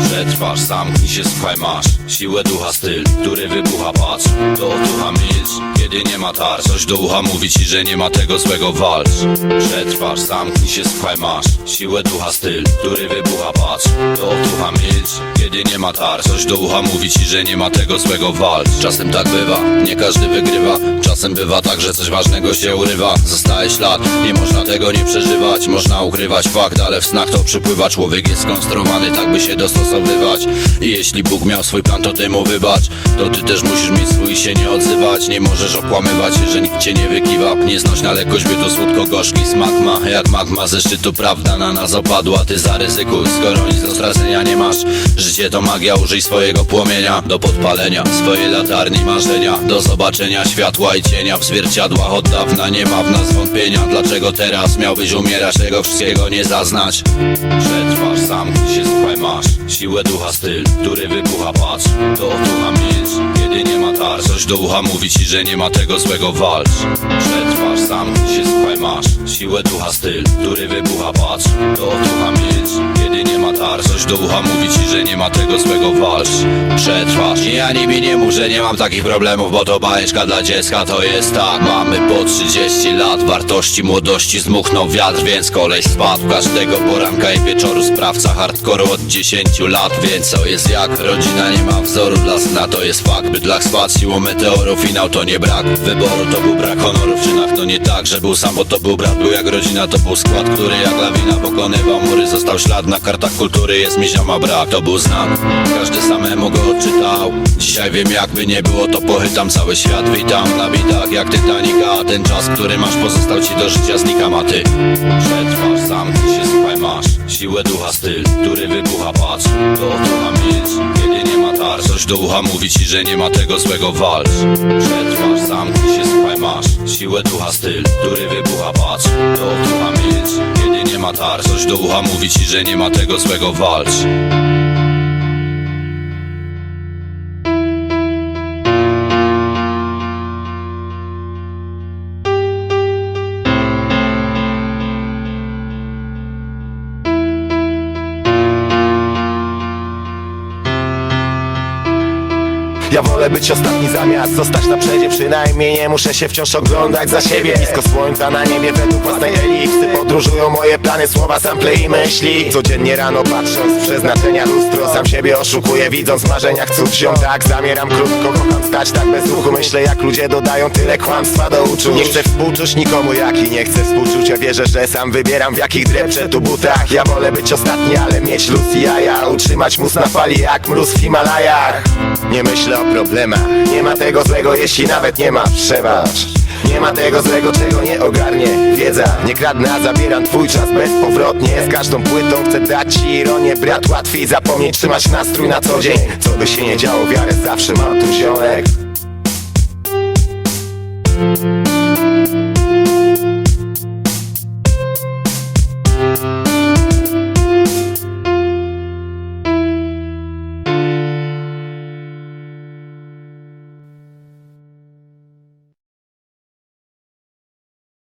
Przetrwasz, zamknij się, słuchaj, masz Siłę ducha, styl, który wybucha, patrz Do otucha milcz, kiedy nie ma tar Coś do ucha mówi ci, że nie ma tego złego, walcz. Przetrwasz, zamknij się, słuchaj, masz Siłę ducha, styl, który wybucha, patrz. Do otucha milcz, kiedy nie ma tar Coś do ucha mówi ci, że nie ma tego złego, walcz. Czasem tak bywa, nie każdy wygrywa. Czasem bywa tak, że coś ważnego się urywa. Zostaje ślad, nie można tego nie przeżywać. Można ukrywać fakt, ale w snach to przypływa. Człowiek jest skonstruowany tak, by się dostosowywać. I jeśli Bóg miał swój plan, to ty mu wybacz. To ty też musisz mieć swój i się nie odzywać. Nie możesz okłamywać że nikt cię nie wykiwa. Nie znoś na lekkość, by to słodko-gorzki smak ma. Jak magma ze szczytu, prawda na nas opadła. Ty zaryzykuj, skoro nic do stracenia nie masz. Życie to magia, użyj swojego płomienia. Do podpalenia swojej latarni marzenia. Do zobaczenia światła i cienia w zwierciadłach Od dawna nie ma w nas wątpienia. Dlaczego teraz miałbyś umierać, tego wszystkiego nie zaznać. Przetrwasz, zamknij się, słuchaj, masz Siłę ducha, styl, który wybucha, patrz To milcz, Coś do ucha mówi ci, że nie ma tego złego, walcz. Przetrwasz, zamknij się, słuchaj, masz. Siłę ducha, styl, który wybucha, patrz. To otucha milcz, kiedy nie ma tar Coś do ucha mówi ci, że nie ma tego złego, walcz. Przetrwasz, ja nimi nie mów, że nie mam takich problemów Bo to bajeczka dla dziecka, to jest tak. Mamy po 30 lat, wartości młodości Zmuchnął wiatr, więc kolej spadł Każdego poranka i wieczoru sprawca hardkoru od 10 lat Więc co jest jak? Rodzina nie ma wzoru dla sna, to jest fakt. Bydlak spadł siłą meteoru, finał to nie brak Wyboru to był brak honoru, w czynach to nie tak Że był sam, bo to był brat, był jak rodzina To był skład, który jak lawina pokonywał mury Został ślad na kartach kultury, jest mi zioma brak To był znak, każdy samemu go odczytał Dzisiaj wiem jakby nie było, to pochytam cały świat. Witam na widach jak Titanica. Ten czas, który masz pozostał ci do życia znikam, a ty Przetrwasz, zamknij się, słuchaj, masz Siłę ducha, styl, który wybucha, patrz otucha milcz, kiedy nie ma tar Coś do ucha mówi ci, że nie ma tego złego, walcz. Przetrwasz, zamknij się, słuchaj, masz Siłę ducha, styl, który wybucha, patrz otucha milcz, kiedy nie ma tar Coś do ucha mówi ci, że nie ma tego złego, walcz Ja wolę być ostatni zamiast zostać na przedzie. Przynajmniej nie muszę się wciąż oglądać za siebie. Nisko słońca na niebie według własnej eliksy Podróżują moje plany, słowa, sample i myśli. Codziennie rano patrząc przeznaczenia lustro Sam siebie oszukuję widząc w marzeniach cud ziom Tak zamieram krótko, kocham stać tak bez ruchu. Myślę jak ludzie dodają tyle kłamstwa do uczuć. Nie chcę współczuć nikomu jak i nie chcę współczucia Wierzę, że sam wybieram w jakich drepczę tu butach. Ja wolę być ostatni, ale mieć luz i jaja. Utrzymać mus na fali jak mróz w Himalajach. Nie myślę Nie ma tego złego, jeśli nawet nie ma przebacz nie ma tego złego, czego nie ogarnie Wiedza, nie kradnę, a zabieram twój czas bezpowrotnie. Z każdą płytą chcę dać ci ironię. Brat, łatwiej zapomnieć, trzymać nastrój na co dzień. Co by się nie działo, wiarę zawsze mam tu ziomek